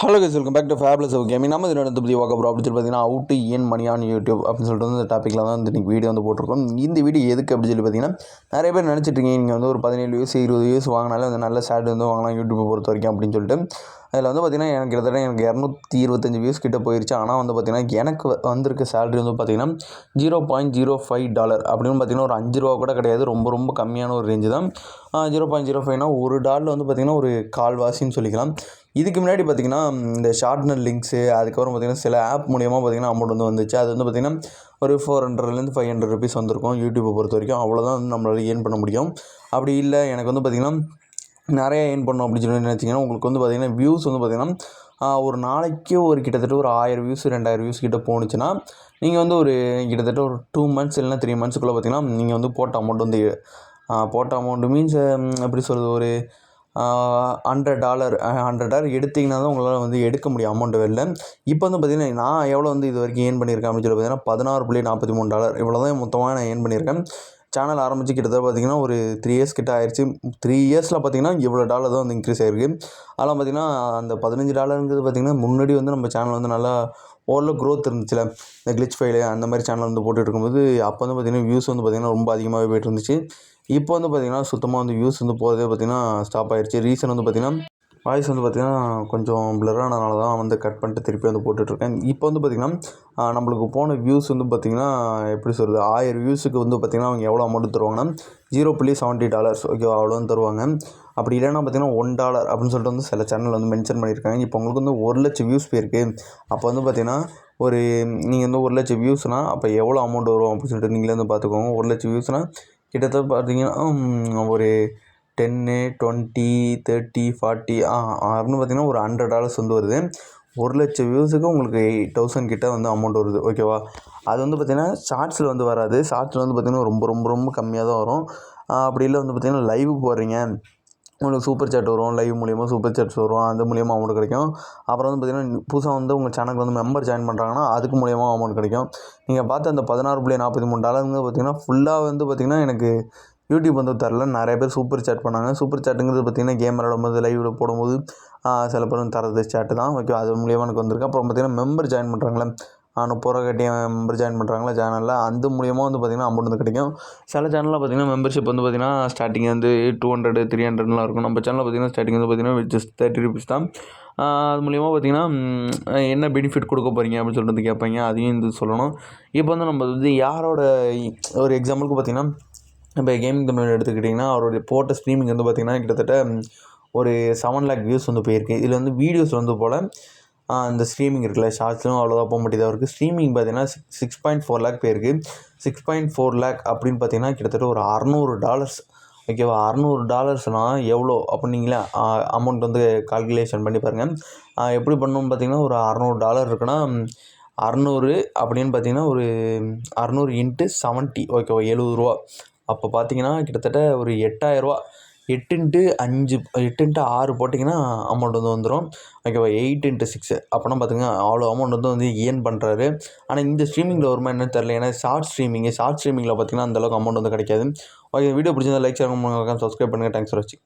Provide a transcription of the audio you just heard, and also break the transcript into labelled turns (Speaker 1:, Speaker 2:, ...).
Speaker 1: Hello guys welcome back to fabulous okay mean நம்ம இதோட வந்து பற்றி போகிறோம் அப்படின்னு சொல்லி பார்த்தீங்கன்னா அவுட் டு ஏன் மணி ஆன் யூடியூப் அப்படின்னு சொல்லிட்டு வந்து இந்த டாப்பிக்கில் தான் வந்து இன்றைக்கி வீடியோ வந்து போட்டிருக்கோம். இந்த வீடியோ எதுக்கு அப்படின்னு சொல்லி பார்த்தீங்கன்னா நிறைய பேர் நினச்சிட்டு இருக்கீங்க. நீங்கள் வந்து ஒரு பதினேழு வயசு இருபது வயசு வாங்கினாலே வந்து நல்ல சேட் வந்து வாங்கலாம் யூடியூப்பை பொறுத்த வரைக்கும் அப்படின்னு சொல்லிட்டு. அதில் வந்து பார்த்திங்கன்னா எனக்கு கிட்டத்தட்ட எனக்கு இரநூத்தி இருபத்தஞ்சி வியூஸ் கிட்டே போயிருச்சு. ஆனால் வந்து பார்த்திங்கன்னா எனக்கு வந்திருக்க சேலரி வந்து பார்த்திங்கன்னா zero point zero five dollar அப்படின்னு பார்த்திங்கன்னா ஒரு அஞ்சு ரூபா கூட கிடையாது. ரொம்ப ரொம்ப கம்மியான ஒரு ரேஞ்சு தான். ஜீரோ பாயிண்ட் ஜீரோ ஃபைவ்னா ஒரு டாலர் வந்து பார்த்திங்கன்னா ஒரு கால்வாசின்னு சொல்லிக்கலாம். இதுக்கு முன்னாடி பார்த்திங்கன்னா இந்த ஷார்ட்னர் லிங்க்ஸு அதுக்கப்புறம் பார்த்திங்கன்னா சில ஆப் மூலியமாக பார்த்திங்கன்னா அமௌண்ட் வந்து வந்துச்சு. அது வந்து பார்த்திங்கன்னா ஒரு ஃபோர் ஹண்ட்ரட்லேருந்து ஃபைவ் ஹண்ட்ரட் ருபீஸ் வந்திருக்கும் யூடியூப்பை பொறுத்த வரைக்கும். அவ்வளோதான் வந்து நம்மளால் ஏர்ன் பண்ண முடியும். அப்படி இல்லை எனக்கு வந்து பார்த்திங்கன்னா நிறைய ஏர்ன் பண்ணோம் அப்படின்னு சொல்லி நினச்சிங்கன்னா உங்களுக்கு வந்து பார்த்திங்கன்னா வியூஸ் வந்து பார்த்திங்கன்னா ஒரு நாளைக்கு ஒரு கிட்டத்தட்ட ஒரு ஆயிரம் வியூஸ் ரெண்டாயிரம் வியூஸ் கிட்ட போணுச்சுன்னா நீங்கள் வந்து ஒரு கிட்டத்தட்ட ஒரு டூ மந்த்ஸ் இல்லைன்னா த்ரீ மந்த்ஸ்க்குள்ளே பார்த்திங்கன்னா நீங்கள் வந்து போட்ட அமௌண்ட் வந்து போட்ட அமௌண்ட் மீன்ஸ் எப்படி சொல்கிறது ஒரு ஹண்ட்ரட் டாலர் ஹண்ட்ரட் டாலர் எடுத்திங்கன்னா தான் உங்களால் வந்து எடுக்க முடியும் அமௌண்ட்டு வெளில. இப்போ வந்து பார்த்திங்கன்னா நான் எவ்வளோ வந்து இது வரைக்கும் ஏர்ன் பண்ணியிருக்கேன் அப்படின்னு சொல்லி பார்த்தீங்கன்னா பதினாறு புள்ளி நாற்பத்தி மூணு டாலர் இவ்வளோ தான் மொத்தமாக நான் ஏர்ன் பண்ணியிருக்கேன். சேனல் ஆரம்பித்து கிட்டத்தட்ட பார்த்திங்கன்னா ஒரு த்ரீ இயர்ஸ் கிட்ட ஆயிடுச்சு த்ரீ இயர்ஸில் பார்த்திங்கன்னா இவ்வளோ டாலர் தான் வந்து இன்க்ரீஸ் ஆயிருக்கு. அதெல்லாம் பார்த்திங்கன்னா அந்த பதினஞ்சு டாலருங்கிறது பார்த்திங்கன்னா முன்னாடி வந்து நம்ம சேனல் வந்து நல்லா ஓரளவு க்ரோத் இருந்துச்சுல. இந்த கிளிச் ஃபைலு அந்த மாதிரி சேனல் வந்து போட்டுட்டு இருக்கும்போது அப்போ வந்து பார்த்திங்கன்னா வியூஸ் வந்து பார்த்திங்கன்னா ரொம்ப அதிகமாகவே போயிட்டு இருந்துச்சு. இப்போ வந்து பார்த்திங்கன்னா சுத்தமாக வந்து வியூஸ் வந்து போகிறதே பார்த்திங்கன்னா ஸ்டாப் ஆயிடுச்சு ரீசன் வந்து பார்த்திங்கன்னா வாய்ஸ் வந்து பார்த்திங்கன்னா கொஞ்சம் blur-ஆனதுனால தான் வந்து கட் பண்ணிட்டு திருப்பி வந்து போட்டுட்ருக்கேன். இப்போ வந்து பார்த்திங்கன்னா நம்மளுக்கு போன வியூஸ் வந்து பார்த்திங்கன்னா எப்படி சொல்கிறது ஆயிரம் வியூஸுக்கு வந்து பார்த்திங்கன்னா அவங்க எவ்வளோ அமௌண்ட் தருவாங்கன்னா ஜீரோ புள்ளி செவன்ட்டி டாலர்ஸ் ஓகே அவ்வளோ தருவாங்க. அப்படி இல்லைன்னா பார்த்திங்கன்னா ஒன் டாலர் அப்படின்னு சொல்லிட்டு வந்து சில சேனல் வந்து மென்ஷன் பண்ணியிருக்காங்க. இப்போ உங்களுக்கு வந்து ஒரு லட்சம் வியூஸ் போயிருக்கு. அப்போ வந்து பார்த்திங்கன்னா ஒரு நீங்கள் வந்து ஒரு லட்சம் வியூஸ்னால் அப்போ எவ்வளோ அமௌண்ட் வரும் அப்படின்னு சொல்லிட்டு நீங்களே வந்து பார்த்துக்கோங்க ஒரு லட்சம் வியூஸ்னால் கிட்டத்தட்ட பார்த்தீங்கன்னா ஒரு டென்னு டுவெண்ட்டி தேர்ட்டி ஃபார்ட்டி அப்படின்னு பார்த்தீங்கன்னா ஒரு ஹண்ட்ரட் டாலர்ஸ் வந்து வருது. ஒரு லட்சம் வியூஸுக்கு உங்களுக்கு எயிட் தௌசண்ட் கிட்டே வந்து அமௌண்ட் வருது. ஓகேவா அது வந்து பார்த்திங்கன்னா ஷார்ட்ஸில் வந்து வராது. ஷார்ட்ஸில் வந்து பார்த்திங்கன்னா ரொம்ப ரொம்ப ரொம்ப கம்மியாக தான் வரும். அப்படி இல்லை வந்து பார்த்திங்கன்னா லைவ் போடுறீங்க. உங்களுக்கு சூப்பர் சாட் வரும். லைவ் மூலியமாக சூப்பர் சாட்ஸ் வரும். அந்த மூலியமாக அமௌண்ட் கிடைக்கும். அப்புறம் வந்து பார்த்திங்கன்னா புதுசாக வந்து உங்கள் சேனலுக்கு வந்து மெம்பர் ஜாயின் பண்ணுறாங்கன்னா அதுக்கு மூலியமாக அமௌண்ட் கிடைக்கும். நீங்கள் பார்த்து அந்த பதினாறு புள்ளி நாற்பத்தி மூணு டாலருங்க பார்த்திங்கன்னா ஃபுல்லாக வந்து பார்த்திங்கன்னா எனக்கு யூடியூப் வந்து தரல. நிறைய பேர் சூப்பர் சாட் பண்ணாங்க. சூப்பர் சாட்டுங்கிறது பார்த்திங்கன்னா கேம் விளாடும்போது லைவில் போடும்போது சில பேரும் தரது சாட்டு தான். ஓகே அது மூலியமாக எனக்கு வந்திருக்கு. அப்புறம் பார்த்திங்கன்னா மெம்பர் ஜாயின் பண்ணுறாங்களே முப்பது ரூபா மெம்பர் ஜாயின் பண்ணுறாங்களா சேனலில் அந்த மூலியமாக வந்து பார்த்திங்கன்னா அமௌண்ட் வந்து கிடைக்கும். சில சேனலில் பார்த்திங்கன்னா மெம்பர்ஷிப் வந்து பார்த்திங்கன்னா ஸ்டார்டிங் வந்து டூ ஹண்ட்ரட் த்ரீ ஹண்ட்ரட்லாம் இருக்கும். நம்ம சேனலில் பார்த்திங்கன்னா ஸ்டார்டிங் வந்து பார்த்திங்கன்னா ஜஸ்ட் தேர்ட்டி ருபீஸ் தான். அது மூலியமாக பார்த்திங்கன்னா என்ன பெனிஃபிட் கொடுக்க போகிறீங்க அப்படின்னு சொல்லிட்டு கேட்பீங்க. அதையும் இது சொல்லணும். இப்போ வந்து நம்ம வந்து யாரோட ஒரு எக்ஸாம்பிளுக்கு பார்த்திங்கன்னா இப்போ கேமிங் தமிழ் எடுத்துக்கிட்டிங்கன்னா அவருடைய போட்ட ஸ்ட்ரீமிங் வந்து பார்த்திங்கன்னா கிட்டத்தட்ட ஒரு செவன் லேக் வியூஸ் வந்து போயிருக்கு. இதில் வந்து வீடியோஸ் வந்து போல் அந்த ஸ்ட்ரீமிங் இருக்குல்ல ஷார்ட்ஸ்லும் அவ்வளோதான் போக மாட்டேதான் இருக்குது ஸ்ட்ரீமிங் பார்த்தீங்கன்னா six six point four lag போயிருக்கு. சிக்ஸ் பாயிண்ட் ஃபோர் லேக் அப்படின்னு பார்த்தீங்கன்னா கிட்டத்தட்ட ஒரு அறநூறு டாலர்ஸ் ஓகேவா அறநூறு டாலர்ஸ்னால் எவ்வளோ? அப்படின்னீங்களே அமௌண்ட் வந்து கால்குலேஷன் பண்ணி பாருங்கள் எப்படி பண்ணணும்னு பார்த்தீங்கன்னா ஒரு அறநூறு டாலர் இருக்குன்னா அறநூறு அப்படின்னு பார்த்தீங்கன்னா ஒரு அறநூறு இன்ட்டு செவன்ட்டி ஓகேவா எழுபது ரூபா. அப்போ பார்த்தீங்கன்னா கிட்டத்தட்ட ஒரு எட்டாயிரரூவா எட்டு இன்ட்டு அஞ்சு எட்டு இன்ட்டு ஆறு போட்டிங்கன்னா அமௌண்ட் வந்து வந்துடும் ஓகேவா எயிட் இன்ட்டு சிக்ஸ் அப்போனா பார்த்துங்க அவ்வளோ அமௌண்ட் வந்து வந்து ஏர்ன் பண்ணுறாரு ஆனால் இந்த ஸ்ட்ரீமிங்கில் வருமா என்னன்னு தெரில ஏன்னா ஷார்ட் ஸ்ட்ரீமிங் ஷார்ட் ஸ்ட்ரீமிங்கில் பார்த்தீங்கன்னா அந்தளவுக்கு அமௌண்ட் வந்து கிடைக்காது. ஓகே வீடியோ பிடிச்சிருந்தா லைக் ஷேர் பண்ணுங்க சப்ஸ்கிரைப் பண்ணுங்கள் தேங்க்ஸ் ஃபார் வாட்சிங்